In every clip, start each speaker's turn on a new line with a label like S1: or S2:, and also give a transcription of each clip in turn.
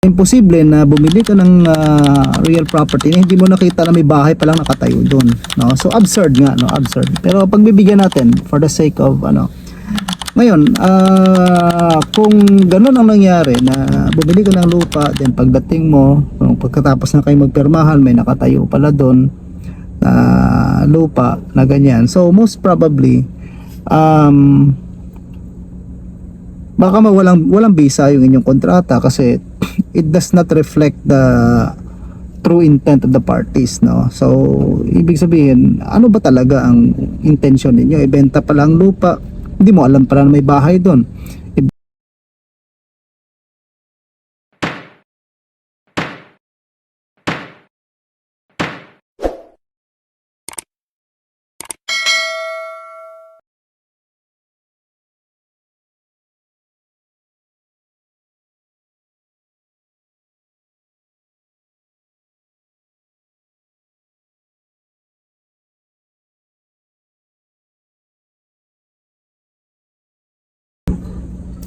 S1: imposible na bumili ka ng ah, real property na hindi mo nakita na may bahay pa lang nakatayo doon no? So absurd nga no? Absurd. Pero pagbibigyan natin for the sake of ano ngayon ah, kung ganun ang nangyari na bumili ka ng lupa then pagdating mo kung pagkatapos na kayo magpirmahan may nakatayo pala doon na lupa na ganyan. So most probably um baka mawalang walang bisa yung inyong kontrata kasi it does not reflect the true intent of the parties no? So ibig sabihin ano ba talaga ang intention ninyo? Ibenta pa lang lupa. Hindi mo alam pala na may bahay doon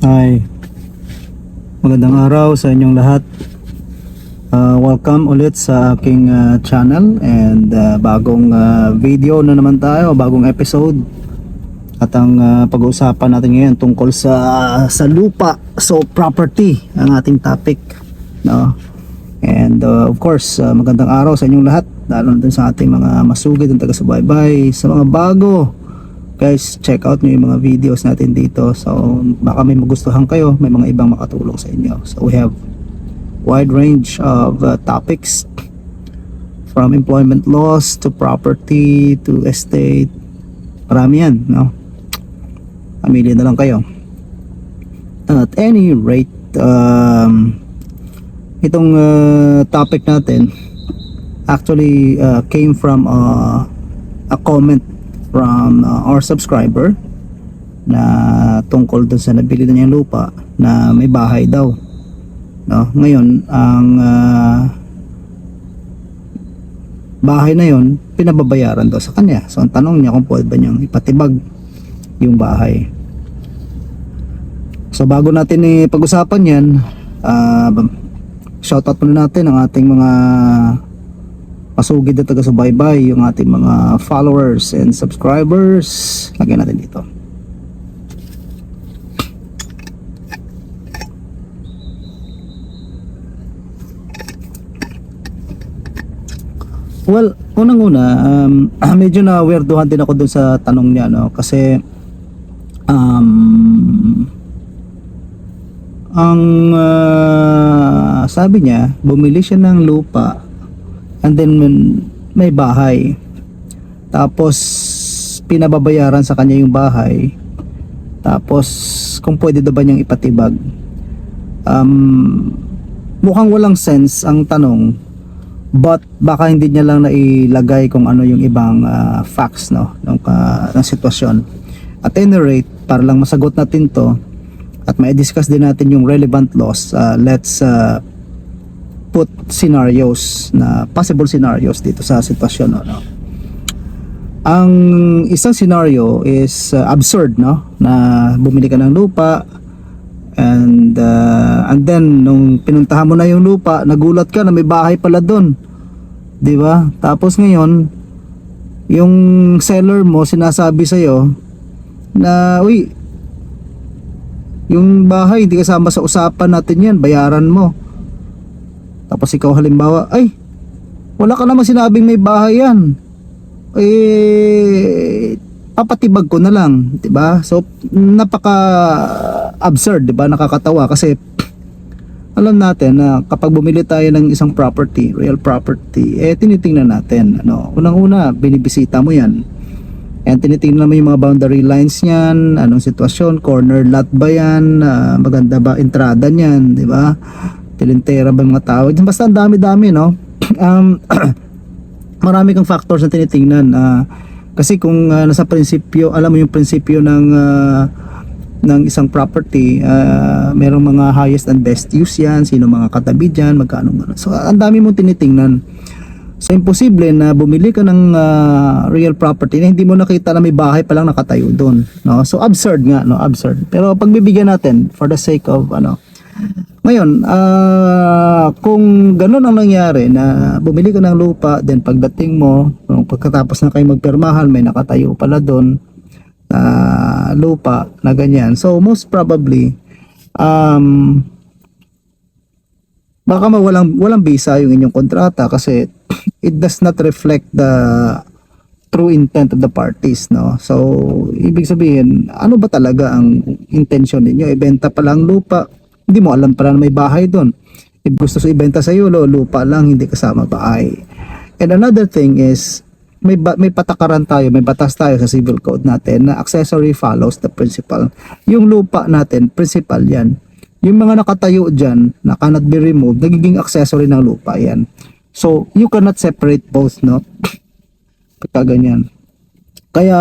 S1: Hi. Magandang araw sa inyong lahat. Uh, welcome ulit sa aking uh, channel and uh, bagong uh, video na naman tayo, bagong episode. At ang uh, pag-uusapan natin ngayon tungkol sa sa lupa, so property ang ating topic, no? And uh, of course, uh, magandang araw sa inyong lahat, lalo na sa ating mga masugid ng taga-subaybay, sa mga bago, guys check out nyo yung mga videos natin dito. So baka may magustuhan kayo may mga ibang makatulong sa inyo. So we have wide range of uh, topics. From employment laws to property to estate. Marami yan no? Pamilya na lang kayo. At any rate um, itong uh, topic natin actually uh, came from uh, a comment from uh, our subscriber na tungkol dun sa nabili na niyang lupa na may bahay daw no? Ngayon ang uh, bahay na yon pinababayaran daw sa kanya. So ang tanong niya kung pwede ba niyang ipatibag yung bahay. So bago natin eh, pag-usapan yan uh, shoutout muna natin ang ating mga pasugid na taga-subaybay yung ating mga followers and subscribers. Lagyan natin dito. Well unang-una um, medyo na weirduhan din ako dun sa tanong niya no? Kasi um, ang ah, sabi niya bumili siya ng lupa and then may bahay. Tapos pinababayaran sa kanya yung bahay. Tapos kung pwede daw ba niyang ipatibag. Um, mukhang walang sense ang tanong but baka hindi niya lang nailagay kung ano yung ibang ah, facts no ng, uh, ng sitwasyon. At any rate para lang masagot natin to at mai-discuss din natin yung relevant laws uh, let's uh, put scenarios na possible scenarios dito sa sitwasyon no, ang isang scenario is uh, absurd no? Na bumili ka ng lupa and uh, and then nung pinuntahan mo na yung lupa nagulat ka na may bahay pala doon di ba? Tapos ngayon yung seller mo sinasabi sa na uy yung bahay hindi kasama sa usapan natin yan bayaran mo tapos ikaw halimbawa, ay, wala ka namang sinabing may bahay yan. Eh, papatibag ko na lang, 'di ba? So napaka absurd, 'di ba? Nakakatawa kasi alam natin na kapag bumili tayo ng isang property, real property, eh tinitingnan natin, ano, unang-una binibisita mo 'yan. And tinitingnan mo yung mga boundary lines niyan, anong sitwasyon, corner lot ba 'yan, Ah, maganda ba entrada niyan, 'di ba? Tilintera ba mga tao? Basta ang dami-dami, no? um, marami kang factors na tinitingnan. ah, kasi kung ah, nasa prinsipyo, alam mo yung prinsipyo ng ah, ng isang property, ah, merong mga highest and best use yan, sino mga katabi dyan, magkano ano. So, ang dami mong tinitingnan. So, imposible na bumili ka ng ah, real property na hindi mo nakita na may bahay pa lang nakatayo doon. No? So, absurd nga, no? Absurd. Pero pagbibigyan natin, for the sake of, ano, Ngayon, ah, kung ganun ang nangyari na bumili ka ng lupa, then pagdating mo, pagkatapos na kayo magpirmahan, may nakatayo pala doon na lupa na ganyan. So, most probably, um, baka mawalang walang bisa yung inyong kontrata kasi it does not reflect the true intent of the parties no? So ibig sabihin ano ba talaga ang intention ninyo? Ibenta pa lang lupa hindi mo alam pala na may bahay doon if gusto sa ibenta sa iyo lupa lang hindi kasama bahay and another thing is may ba, may patakaran tayo may batas tayo sa civil code natin na accessory follows the principal yung lupa natin principal yan yung mga nakatayo dyan na cannot be removed, nagiging accessory ng lupa yan. So, you cannot separate both, no? Pagka ganyan. Kaya,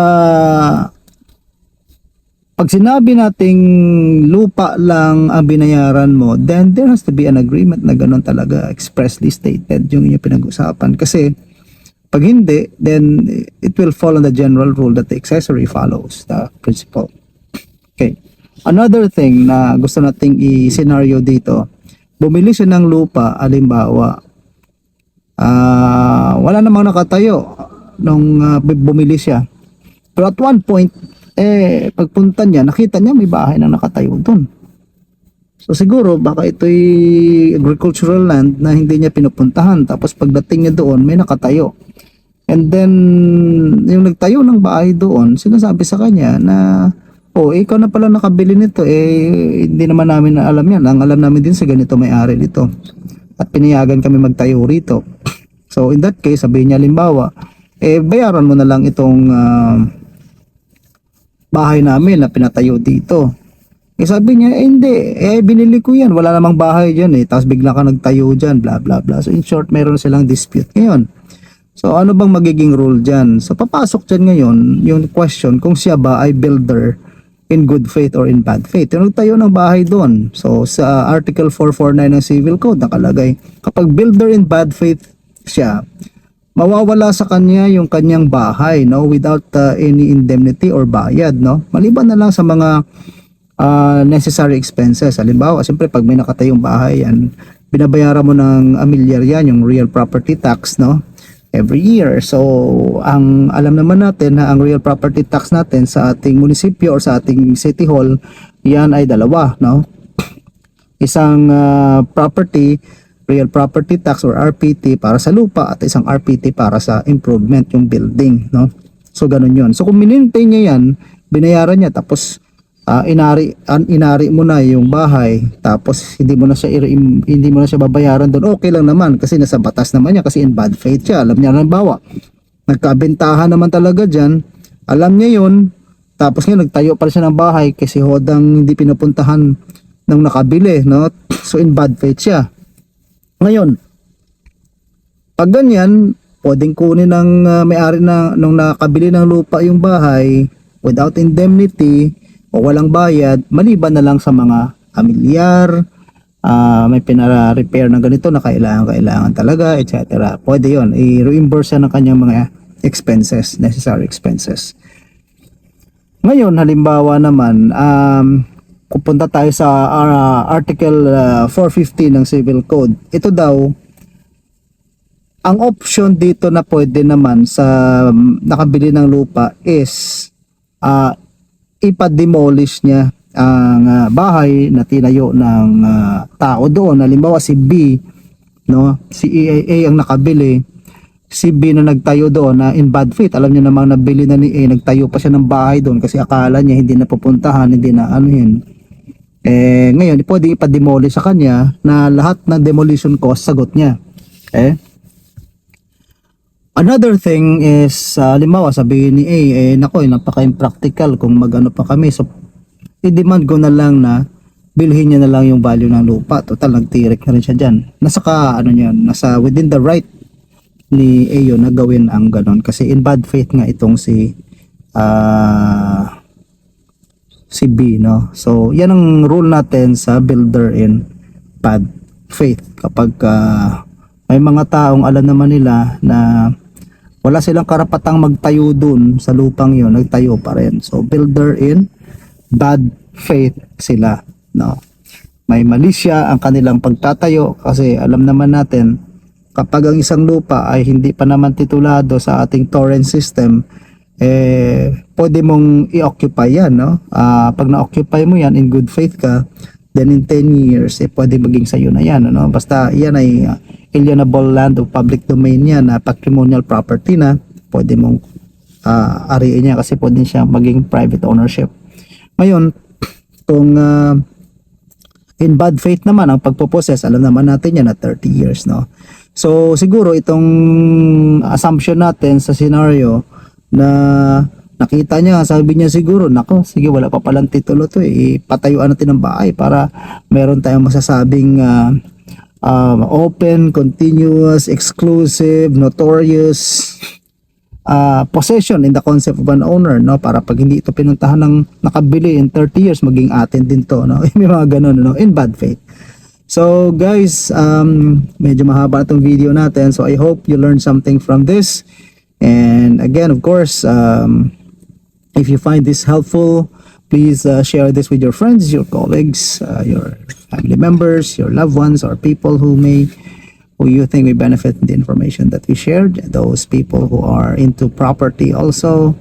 S1: pag sinabi nating lupa lang ang binayaran mo, then there has to be an agreement na ganun talaga expressly stated yung inyong pinag-usapan. Kasi, pag hindi, then it will fall on the general rule that the accessory follows the principal. Okay. Another thing na gusto nating i-scenario dito, bumili siya ng lupa, alimbawa, ah wala namang nakatayo nung bu- bumili siya. Pero at one point, eh, pagpunta niya, nakita niya may bahay na nakatayo doon. So siguro, baka ito'y agricultural land na hindi niya pinupuntahan. Tapos pagdating niya doon, may nakatayo. And then, yung nagtayo ng bahay doon, sinasabi sa kanya na, oh, ikaw na pala nakabili nito, eh, hindi naman namin na alam yan. Ang alam namin din sa ganito may-ari nito. At pinayagan kami magtayo rito. So, in that case, sabi niya, limbawa, eh, bayaran mo na lang itong ah, bahay namin na pinatayo dito. Eh, sabi niya, eh, hindi, eh, binili ko yan. Wala namang bahay dyan eh. Tapos bigla ka nagtayo dyan, bla bla bla. So, in short, meron silang dispute ngayon. So, ano bang magiging rule dyan? So, papasok dyan ngayon yung question kung siya ba ay builder in good faith or in bad faith. Yung nagtayo ng bahay doon. So, sa Article 449 ng Civil Code, nakalagay, kapag builder in bad faith siya, mawawala sa kanya yung kanyang bahay, no? Without uh, any indemnity or bayad, no? Maliban na lang sa mga uh, necessary expenses. Halimbawa, siyempre, pag may nakatayong bahay, yan, binabayaran mo ng amilyar yan, yung real property tax, no? every year. So, ang alam naman natin na ang real property tax natin sa ating munisipyo or sa ating city hall, yan ay dalawa, no? Isang ah, property, real property tax or RPT para sa lupa at isang RPT para sa improvement yung building, no? So, ganun yun. So, kung minintay niya yan, binayaran niya tapos ah, inari an, inari mo na yung bahay tapos hindi mo na siya hindi mo na siya babayaran doon okay lang naman kasi nasa batas naman niya kasi in bad faith siya alam niya halimbawa nagkabentahan naman talaga diyan alam niya yun tapos ngayon nagtayo pa siya ng bahay kasi hodang hindi pinupuntahan ng nakabili no so in bad faith siya ngayon pag ganyan pwedeng kunin ng ah, may-ari na nung nakabili ng lupa yung bahay without indemnity o walang bayad maliban na lang sa mga amilyar ah, may pinara-repair ng ganito na kailangan kailangan talaga etc. Pwede 'yon i-reimburse ng kanyang mga expenses, necessary expenses. Ngayon halimbawa naman um pupunta tayo sa ah, article ah, 450 ng Civil Code. Ito daw ang option dito na pwede naman sa um, nakabili ng lupa is ah, ipa-demolish niya ang ah, bahay na tinayo ng ah, tao doon. Halimbawa si B, no? Si A ang nakabili. Si B na nagtayo doon na in bad faith. Alam niya namang nabili na ni A, nagtayo pa siya ng bahay doon kasi akala niya hindi na pupuntahan, hindi na ano yun. Eh, ngayon, pwede ipa-demolish sa kanya na lahat ng demolition cost sagot niya. Eh? Another thing is, uh, halimbawa sabihin ni A, eh nako, eh, napaka-impractical kung magano pa kami. So, i-demand ko na lang na bilhin niya na lang yung value ng lupa. Total, nagtirik na rin siya dyan. Nasa ka, ano niyan, nasa within the right ni A yun na gawin ang ganon. Kasi in bad faith nga itong si ah si B, no? So, yan ang rule natin sa builder in bad faith. Kapag ah, may mga taong alam naman nila na wala silang karapatang magtayo dun sa lupang yon nagtayo pa rin. So, builder in bad faith sila, no? may malisya ang kanilang pagtatayo kasi alam naman natin kapag ang isang lupa ay hindi pa naman titulado sa ating torrent system eh pwede mong i-occupy yan no? Ah, pag na-occupy mo yan in good faith ka then in 10 years eh pwede maging sayo na yan ano? Basta yan ay uh, alienable land of public domain yan na patrimonial property na pwede mong uh, ariin niya kasi pwede siya maging private ownership. Ngayon kung ah, in bad faith naman ang pagpo-possess alam naman natin yan na 30 years no? So siguro itong assumption natin sa scenario na nakita niya sabi niya siguro nako sige wala pa palang titulo to eh patayuan natin ng bahay para meron tayong masasabing ah, um, open continuous exclusive notorious uh, possession in the concept of an owner no? Para pag hindi ito pinuntahan ng nakabili in 30 years maging atin din to no? May mga ganun no? In bad faith. So guys um medyo mahaba itong video natin. So I hope you learned something from this and again of course um if you find this helpful please uh, share this with your friends your colleagues uh, your family members your loved ones or people who may who you think may benefit the information that we shared those people who are into property also.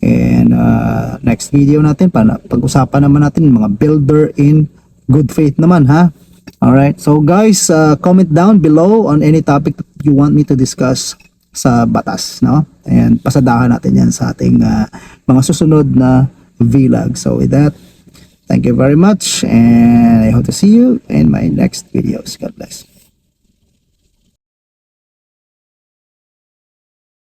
S1: And uh, next video natin pa pag-usapan naman natin mga builder in good faith naman ha? Alright so guys uh, comment down below on any topic that you want me to discuss sa batas no? And pasadahan natin yan sa ating uh, mga susunod na vlog. So with that thank you very much and I hope to see you in my next videos. God bless